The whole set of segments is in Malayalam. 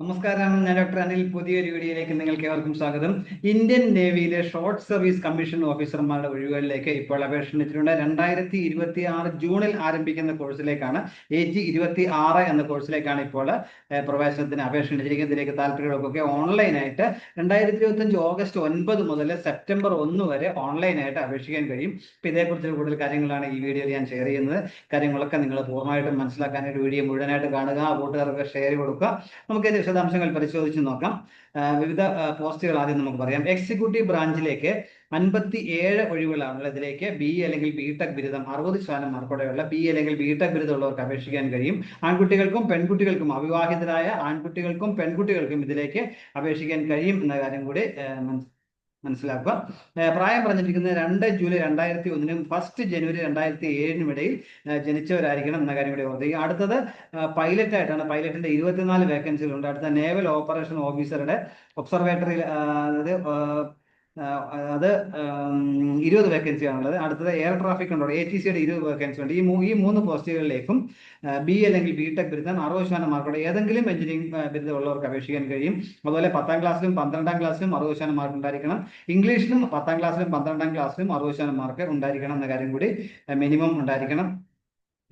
നമസ്കാരം. ഞാൻ ഡോക്ടർ അനിൽ. പുതിയൊരു വീഡിയോയിലേക്ക് നിങ്ങൾക്ക് ഏവർക്കും സ്വാഗതം. ഇന്ത്യൻ നേവിയിലെ ഷോർട്ട് സർവീസ് കമ്മീഷൻ ഓഫീസർമാരുടെ ഒഴിവുകളിലേക്ക് ഇപ്പോൾ അപേക്ഷ ക്ഷണിച്ചിട്ടുണ്ട്. രണ്ടായിരത്തി ഇരുപത്തി ആറ് ജൂണിൽ ആരംഭിക്കുന്ന കോഴ്സിലേക്കാണ് എ ജി ഇരുപത്തി ആറ് എന്ന കോഴ്സിലേക്കാണ് ഇപ്പോൾ പ്രവേശനത്തിന് അപേക്ഷ ക്ഷണിച്ചിരിക്കുന്നത്. ഇതിലേക്ക് താല്പര്യങ്ങൾക്കൊക്കെ ഓൺലൈനായിട്ട് രണ്ടായിരത്തി ഇരുപത്തി അഞ്ച് ഓഗസ്റ്റ് ഒൻപത് മുതൽ സെപ്റ്റംബർ ഒന്ന് വരെ ഓൺലൈനായിട്ട് അപേക്ഷിക്കാൻ കഴിയും. ഇപ്പം ഇതേക്കുറിച്ച് കൂടുതൽ കാര്യങ്ങളാണ് ഈ വീഡിയോയിൽ ഞാൻ ഷെയർ ചെയ്യുന്നത്. കാര്യങ്ങളൊക്കെ നിങ്ങൾ പൂർണമായിട്ടും മനസ്സിലാക്കാനായിട്ട് വീഡിയോ മുഴുവനായിട്ട് കാണുക കൂട്ടുകാർക്ക് ഷെയർ കൊടുക്കുക. നമുക്കതിന്റെ വിശദാംശങ്ങൾ പരിശോധിച്ച് നോക്കാം. വിവിധ പോസ്റ്റുകൾ ആദ്യം നമുക്ക് പറയാം. എക്സിക്യൂട്ടീവ് ബ്രാഞ്ചിലേക്ക് അൻപത്തി ഏഴ് ഒഴിവുകളാണ് ഇതിലേക്ക് ബി അല്ലെങ്കിൽ ബി ടെക് ബിരുദം അറുപത് ശതമാനം മാർക്കോടെയുള്ള ബി അല്ലെങ്കിൽ ബി ടെക് ബിരുദമുള്ളവർക്ക് അപേക്ഷിക്കാൻ കഴിയും. ആൺകുട്ടികൾക്കും പെൺകുട്ടികൾക്കും അവിവാഹിതരായ ആൺകുട്ടികൾക്കും പെൺകുട്ടികൾക്കും ഇതിലേക്ക് അപേക്ഷിക്കാൻ കഴിയും എന്ന കാര്യം കൂടി മനസ്സിലാക്കുക. പ്രായം പറഞ്ഞിരിക്കുന്നത് രണ്ട് ജൂലൈ രണ്ടായിരത്തി ഒന്നിനും ഫസ്റ്റ് ജനുവരി രണ്ടായിരത്തി ഏഴിനും ഇടയിൽ ജനിച്ചവരായിരിക്കണം എന്ന കാര്യം കൂടി ഓർക്കുക അടുത്തത് പൈലറ്റ് ആയിട്ടാണ്. പൈലറ്റിന്റെ ഇരുപത്തിനാല് വേക്കൻസികളുണ്ട് അടുത്ത നേവൽ ഓപ്പറേഷൻ ഓഫീസറുടെ ഒബ്സർവേറ്ററി അതായത് അത് ഇരുപത് വേക്കൻസിയാണുള്ളത് അടുത്തത് air traffic control A T സിയുടെ ഇരുപത് വേക്കൻസി ഉണ്ട്. ഈ ഈ മൂന്ന് പോസ്റ്റുകളിലേക്കും ബി അല്ലെങ്കിൽ ബി ടെക് ബിരുദം അറുപത് ശതമാനം മാർക്കോടെ ഏതെങ്കിലും എഞ്ചിനീയറിംഗ് ബിരുദം ഉള്ളവർക്ക് അപേക്ഷിക്കാൻ കഴിയും. അതുപോലെ പത്താം ക്ലാസ്സിലും പന്ത്രണ്ടാം ക്ലാസ്സിലും അറുപത് ശതമാനം മാർക്ക് ഉണ്ടായിരിക്കണം. ഇംഗ്ലീഷിലും പത്താം ക്ലാസ്സിലും പന്ത്രണ്ടാം ക്ലാസ്സിലും അറുപത് ശതമാനം മാർക്ക് ഉണ്ടായിരിക്കണം എന്ന കാര്യം കൂടി മിനിമം ഉണ്ടായിരിക്കണം.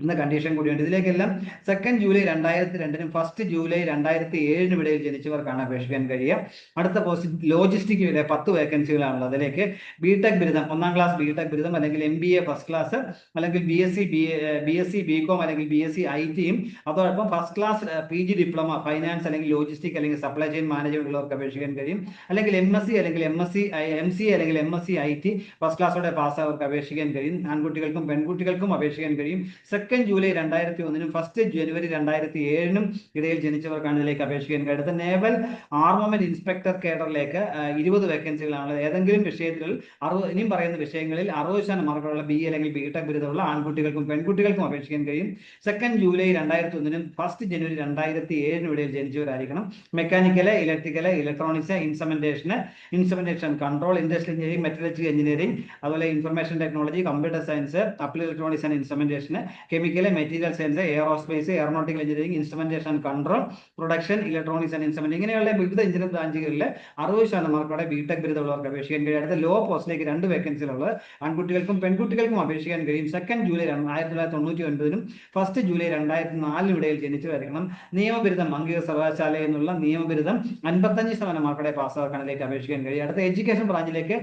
എന്ന കണ്ടീഷൻ കൂടിയുണ്ട്. ഇതിലേക്കെല്ലാം സെക്കൻഡ് ജൂലൈ രണ്ടായിരത്തി രണ്ടിനും ഫസ്റ്റ് ജൂലൈ രണ്ടായിരത്തി ഏഴിനും ഇടയിൽ ജനിച്ചവർക്കാണ് അപേക്ഷിക്കാൻ കഴിയുക. അടുത്ത പോസ്റ്റ് ലോജിസ്റ്റിക് വരെ പത്ത് വേക്കൻസികളാണുള്ളത് അതിലേക്ക് ബി ടെക് ബിരുദം ഒന്നാം ക്ലാസ് ബി ടെക് ബിരുദം അല്ലെങ്കിൽ M B A first class അല്ലെങ്കിൽ B S C B B S C B com അല്ലെങ്കിൽ ബി എസ് സി ഐ ടിയും അതോടൊപ്പം first class P G diploma finance അല്ലെങ്കിൽ ലോജിസ്റ്റിക് അല്ലെങ്കിൽ സപ്ലൈ ചെയിൻ മാനേജ്മെന്റ് ഉള്ളവർക്ക് അപേക്ഷിക്കാൻ കഴിയും. അല്ലെങ്കിൽ എം എസ് സി അല്ലെങ്കിൽ M S C M C അല്ലെങ്കിൽ M S C I T first ക്ലാസ്സോടെ pass അവർക്ക് അപേക്ഷിക്കാൻ കഴിയും. ആൺകുട്ടികൾക്കും പെൺകുട്ടികൾക്കും അപേക്ഷിക്കാൻ കഴിയും. സെക്കൻഡ് ജൂലൈ രണ്ടായിരത്തി ഒന്നിനും ഫസ്റ്റ് ജനുവരി രണ്ടായിരത്തി ഏഴിനും ഇടയിൽ ജനിച്ചവർക്കാണ് ഇതിലേക്ക് അപേക്ഷിക്കാൻ കഴിയുന്നത് നേവൽ ആർമമെന്റ് ഇൻസ്പെക്ടർ കേഡറിലേക്ക് ഇരുപത് വേക്കൻസികളാണ് ഏതെങ്കിലും വിഷയത്തിൽ അറുപത് ഇനിയും പറയുന്ന വിഷയങ്ങളിൽ അറുപത് ശതമാനം മാർക്കുള്ള ബി അല്ലെങ്കിൽ ബി ടെക് ബിരുദമുള്ള ആൺകുട്ടികൾക്കും പെൺകുട്ടികൾക്കും അപേക്ഷിക്കാൻ കഴിയും. സെക്കൻഡ് ജൂലൈ രണ്ടായിരത്തി ഒന്നിനും ഫസ്റ്റ് ജനുവരി രണ്ടായിരത്തി ഏഴിനും ഇടയിൽ ജനിച്ചവരായിരിക്കണം. Mechanical electrical electronics ഇൻസ്ട്രുമെന്റേഷന് instrumentation control industrial engineering metallurgy engineering അതുപോലെ information technology computer science applied electronics and instrumentation chemical material science aerospace aeronautical engineering instrumentation control production electronics and instrument ഇങ്ങനെയുള്ള വിവിധ എഞ്ചിനീയറിംഗ് ബ്രാഞ്ചുകളിൽ അറുപത് ശതമാനം മാർക്കോടെ ബിടെക് ബിരുദമുള്ളവർക്ക് അപേക്ഷിക്കാൻ കഴിയും. അടുത്ത ലോ പോസ്റ്റിലേക്ക് രണ്ട് വേക്കൻസികളുള്ളത് ആൺകുട്ടികൾക്കും പെൺകുട്ടികൾക്കും അപേക്ഷിക്കാൻ കഴിയും. സെക്കൻഡ് ജൂലൈ ആയിരത്തി തൊള്ളായിരത്തി തൊണ്ണൂറ്റി ഒൻപതിനും ഫസ്റ്റ് ജൂലൈ രണ്ടായിരത്തി നാലിനും ഇടയിൽ ജനിച്ചവരായിരിക്കണം നിയമബിരുദം അംഗീകൃത സർവകലാശാല എന്നുള്ള നിയമബിരുദം അൻപത്തഞ്ച് ശതമാനം മാർക്കോടെ പാസ്സാക്കാനിലേക്ക് അപേക്ഷിക്കാൻ കഴിയും. അടുത്ത എഡ്യൂക്കേഷൻ ബ്രാഞ്ചിലേക്ക്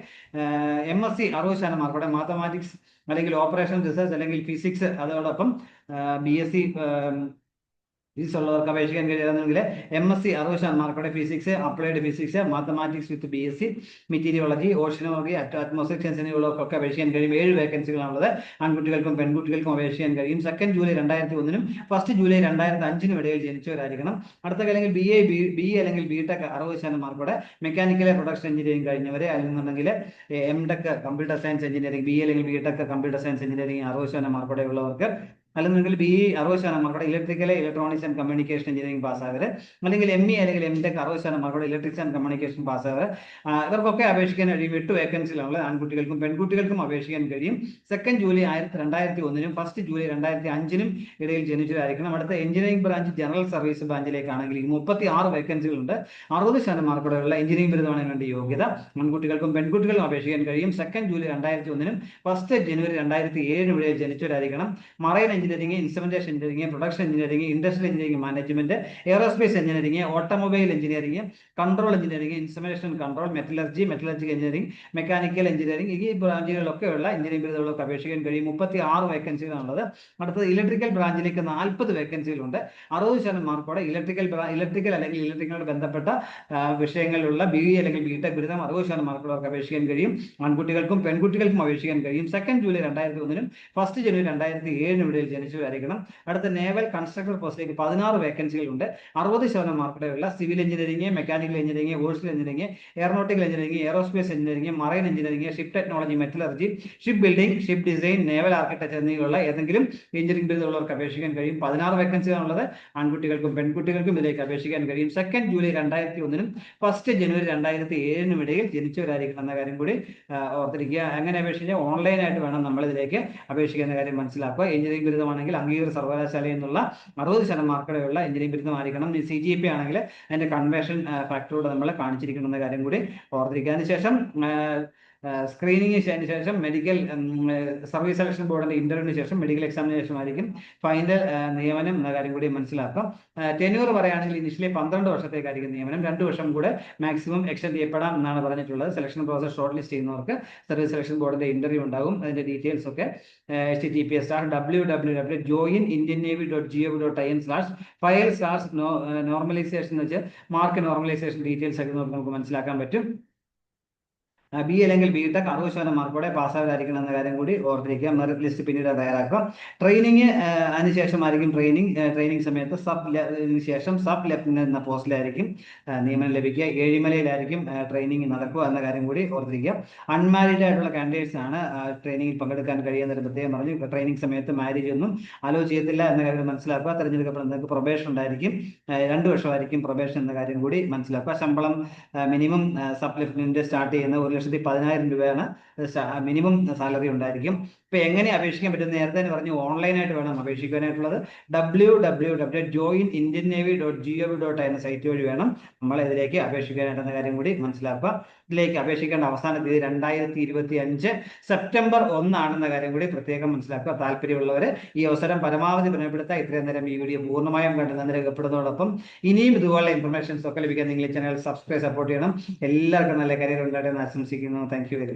എം എസ് സി അറുപത് ശതമാനം മാർക്കോടെ മാത്തമാറ്റിക്സ് അല്ലെങ്കിൽ ഓപ്പറേഷൻ റിസർച്ച് അല്ലെങ്കിൽ ഫിസിക്സ് അതോടൊപ്പം ബി എസ് സി ഫിസിക്സ് ഉള്ളവർക്ക് അപേക്ഷിക്കാൻ കഴിയുകയാണെങ്കിൽ എം എസ് സി അറുപത് മാർക്കോടെ physics applied physics mathematics with B S C meteorology oceanology atmosphere science എന്നിവയുള്ളവർക്കൊക്കെ അപേക്ഷിക്കാൻ കഴിയും. ഏഴ് വേക്കൻസികളാണുള്ളത് ആൺകുട്ടികൾക്കും പെൺകുട്ടികൾക്കും അപേക്ഷിക്കാൻ കഴിയും. സെക്കൻഡ് ജൂലൈ രണ്ടായിരത്തി ഒന്നിനും ഫസ്റ്റ് ജൂലൈ രണ്ടായിരത്തി അഞ്ചിനും ഇടയിൽ ജനിച്ചവരായിരിക്കണം. അടുത്ത അല്ലെങ്കിൽ ബി എ ബി ബി അല്ലെങ്കിൽ ബി ടെക് അറുപത് ശതമാനം മാർക്കോടെ മെക്കാനിക്കൽ പ്രൊഡക്ഷൻ എഞ്ചിനീയറിംഗ് കഴിഞ്ഞവരെ അല്ലെന്നുണ്ടെങ്കിൽ M tech computer science engineering B അല്ലെങ്കിൽ B tech computer science engineering അറുപത് ശതമാനം മാർക്കോടെ ഉള്ളവർക്ക് അല്ലെന്നുണ്ടെങ്കിൽ ബി ഇ അറുപത് ശതമാനം മാർക്കോടെ electrical electronics and communication engineering പാസ്സാകര് അല്ലെങ്കിൽ എം ഇ അല്ലെങ്കിൽ എം ടെക് അറുപത് ശതമാനം മാർക്കോടെ ഇലക്ട്രിക്സ് ആൻഡ് കമ്മ്യൂണിക്കേഷൻ പാസ്സാകര് ഇവർക്കൊക്കെ അപേക്ഷിക്കാൻ കഴിയും എട്ട് വേക്കൻസിയിലുള്ള ആൺകുട്ടികൾക്കും പെൺകുട്ടികൾക്കും അപേക്ഷിക്കാൻ കഴിയും. സെക്കൻഡ് ജൂലൈ ആയിരത്തി രണ്ടായിരത്തി ഒന്നിനും ഫസ്റ്റ് ജൂലൈ രണ്ടായിരത്തി അഞ്ചിനും ഇടയിൽ ജനിച്ചതായിരിക്കണം അടുത്ത എഞ്ചിനീയറിംഗ് ബ്രാഞ്ച് ജനറൽ സർവീസ് ബ്രാഞ്ചിലേക്കാണെങ്കിൽ മുപ്പത്തി ആറ് വേക്കൻസികളുണ്ട് അറുപത് ശതമാനം മാർക്കോടെയുള്ള എഞ്ചിനീയറിംഗ് ബിരുദമാണ് വേണ്ട യോഗ്യത. ആൺകുട്ടികൾക്കും പെൺകുട്ടികൾക്കും അപേക്ഷിക്കാൻ കഴിയും. സെക്കൻഡ് ജൂലൈ രണ്ടായിരത്തി ഒന്നിനും ഫസ്റ്റ് ജനുവരി രണ്ടായിരത്തി ഏഴിനും ഇടയിൽ ജനിച്ചവരായിരിക്കണം. Marine engineering instrumentation engineering production engineering industrial engineering management aerospace engineering automobile engineering control engineering instrumentation control metallurgy metallurgical engineering mechanical engineering ഈ ബ്രാഞ്ചുകളിലൊക്കെയുള്ള എഞ്ചിനീയറിംഗ് ബിരുദങ്ങൾക്ക് അപേക്ഷിക്കാൻ കഴിയും. മുപ്പത്തി ആറ് വേക്കൻസികളാണുള്ളത് അടുത്തത് ഇലക്ട്രിക്കൽ ബ്രാഞ്ചിലേക്ക് നാൽപ്പത് വേക്കൻസികളുണ്ട് അറുപത് ശതമാനം മാർക്കോടെ ഇലക്ട്രിക്കൽ ഇലക്ട്രിക്കൽ അല്ലെങ്കിൽ ഇലക്ട്രിക്കലോട് ബന്ധപ്പെട്ട വിഷയങ്ങളിലുള്ള ബി ഇ അല്ലെങ്കിൽ ബി ടെക് ബിരുദം അറുപത് ശതമാനം മാർക്കുള്ളവർക്ക് അപേക്ഷിക്കാൻ കഴിയും. ആൺകുട്ടികൾക്കും പെൺകുട്ടികൾക്കും അപേക്ഷിക്കാൻ കഴിയും. സെക്കൻഡ് ജൂലൈ രണ്ടായിരത്തി ഒന്നിനും ഫസ്റ്റ് ജനുവരി രണ്ടായിരത്തി ഏഴിനും ഇടയിൽ ജനിച്ചവരായിരിക്കണം അടുത്ത നേവൽ കൺസ്ട്രക്ടർ പോസ്റ്റിലേക്ക് പതിനാറ് വേക്കൻസികളുണ്ട് അറുപത് ശതമാനം മാർക്കറ്റുള്ള civil engineering mechanical engineering വോഴ്സിൽ engineering aeronautical engineering aerospace engineering marine engineering ship technology metallurgy ship building ship design naval architecture എന്നിവയുള്ള ഏതെങ്കിലും എഞ്ചിനീയറിംഗ് ബിരുദമുള്ളവർക്ക് അപേക്ഷിക്കാൻ കഴിയും. പതിനാറ് വേക്കൻസികളുള്ളത് ആൺകുട്ടികൾക്കും പെൺകുട്ടികൾക്കും ഇതിലേക്ക് അപേക്ഷിക്കാൻ കഴിയും. സെക്കൻഡ് ജൂലൈ രണ്ടായിരത്തി ഒന്നിനും ഫസ്റ്റ് ജനുവരി രണ്ടായിരത്തി ഏഴിനും ഇടയിൽ ജനിച്ചവരായിരിക്കണം എന്ന കാര്യം കൂടി ഓർത്തിരിക്കുക. അങ്ങനെ അപേക്ഷിച്ച് ഓൺലൈനായിട്ട് വേണം നമ്മൾ ഇതിലേക്ക് അപേക്ഷിക്കുന്ന കാര്യം മനസ്സിലാക്കുക. എഞ്ചിനീയറിംഗ് ബിരുദം ബിരുദമാണെങ്കിൽ അംഗീകൃത സർവകലാശാലയിൽ എന്നുള്ള അറുപത് ശതമാനം മാർക്കടയുള്ള എഞ്ചിനീയറിംഗ് ബിരുദമായിരിക്കണം സി ജി പി ആണെങ്കിൽ അതിന്റെ കൺവേഷൻ ഫാക്ടറോട് നമ്മൾ കാണിച്ചിരിക്കണം എന്ന കാര്യം കൂടി ഓർത്തിരിക്കുക. അതിനുശേഷം സ്ക്രീനിങ്ങിന് ശേഷം മെഡിക്കൽ സർവീസ് സെലക്ഷൻ ബോർഡിന്റെ ഇന്റർവ്യൂവിന് ശേഷം മെഡിക്കൽ എക്സാമിനേഷൻ ആയിരിക്കും. ഫൈനൽ നിയമനം എന്ന കാര്യം കൂടി മനസ്സിലാക്കാം. ടെന്യൂർ പറയുകയാണെങ്കിൽ ഇനിഷ്യലി പന്ത്രണ്ട് വർഷത്തേക്കായിരിക്കും നിയമനം. രണ്ട് വർഷം കൂടെ മാക്സിമം എക്സ്റ്റെൻഡ് ചെയ്യപ്പെടാം എന്നാണ് പറഞ്ഞിട്ടുള്ളത്. സെലക്ഷൻ പ്രോസസ് ഷോർട്ട് ലിസ്റ്റ് ചെയ്യുന്നവർക്ക് സർവീസ് സെലക്ഷൻ ബോർഡിന്റെ ഇന്റർവ്യൂ ഉണ്ടാകും. അതിന്റെ ഡീറ്റെയിൽസ് ഒക്കെ H T P S R W W W join Indian navy dot G O dot I N slash file slash normalization എന്ന് വെച്ച് മാർക്ക് നോർമലൈസേഷൻ ഡീറ്റെയിൽസ് ഒക്കെ നമുക്ക് മനസ്സിലാക്കാൻ പറ്റും. ബി അല്ലെങ്കിൽ ബി ടെക് അറുപത് ശതമാനം മാർക്കോടെ പാസ്സാകാതിരിക്കണം എന്ന കാര്യം കൂടി ഓർത്തിരിക്കുക. മെറിറ്റ് ലിസ്റ്റ് പിന്നീട് തയ്യാറാക്കുക. ട്രെയിനിങ് അതിനുശേഷമായിരിക്കും ട്രെയിനിങ് ട്രെയിനിങ് സമയത്ത് സബ് ശേഷം സബ് ലെഫ്റ്റനന്റ് എന്ന പോസ്റ്റിലായിരിക്കും നിയമനം ലഭിക്കുക. ഏഴിമലയിലായിരിക്കും ട്രെയിനിങ് നടക്കുക എന്ന കാര്യം കൂടി ഓർത്തിരിക്കുക. അൺമാരീഡ് ആയിട്ടുള്ള കാൻഡിഡേറ്റ്സ് ആണ് ട്രെയിനിങ്ങിൽ പങ്കെടുക്കാൻ കഴിയുന്ന ഒരു പ്രത്യേകം പറഞ്ഞു. ട്രെയിനിങ് സമയത്ത് മാരേജ് ഒന്നും അലോ ചെയ്യത്തില്ല എന്ന കാര്യം മനസ്സിലാക്കുക. തിരഞ്ഞെടുക്കപ്പെടുന്നവർക്ക് പ്രൊബേഷൻ ഉണ്ടായിരിക്കും. രണ്ട് വർഷമായിരിക്കും പ്രൊബേഷൻ എന്ന കാര്യം കൂടി മനസ്സിലാക്കുക. ശമ്പളം മിനിമം സബ് ലെഫ്റ്റനന്റ് സ്റ്റാർട്ട് ചെയ്യുന്ന ഒരു ലക്ഷത്തി പതിനായിരം രൂപയാണ് മിനിമം സാലറി ഉണ്ടായിരിക്കും. ഇപ്പൊ എങ്ങനെ അപേക്ഷിക്കാൻ പറ്റും? നേരത്തെ തന്നെ പറഞ്ഞു ഓൺലൈനായിട്ട് വേണം അപേക്ഷിക്കാനായിട്ടുള്ളത് W W W join Indian navy dot G O V dot എന്ന സൈറ്റ് വഴി വേണം നമ്മൾ ഇതിലേക്ക് കാര്യം കൂടി മനസ്സിലാക്കുക. ഇതിലേക്ക് അപേക്ഷിക്കേണ്ട അവസാന തീയതി രണ്ടായിരത്തി ഇരുപത്തി അഞ്ച് സെപ്റ്റംബർ ഒന്നാണെന്ന കാര്യം കൂടി പ്രത്യേകം മനസ്സിലാക്കുക. താല്പര്യമുള്ളവർ ഈ അവസരം പരമാവധി പ്രയോജനപ്പെടുത്തുക ഇത്രയും നേരം ഈ വീഡിയോ പൂർണമായും കണ്ട് നന്ദി രേഖപ്പെടുന്നതോടൊപ്പം ഇനിയും ഇതുപോലുള്ള ഇൻഫർമേഷൻസ് ഒക്കെ ലഭിക്കാൻ നിങ്ങൾ ഈ ചാനൽ സബ്സ്ക്രൈബ് സപ്പോർട്ട് ചെയ്യണം. എല്ലാവർക്കും നല്ല കരിയർ ഉണ്ടായിട്ട് ആശംസിക്കുന്നു. Thank you very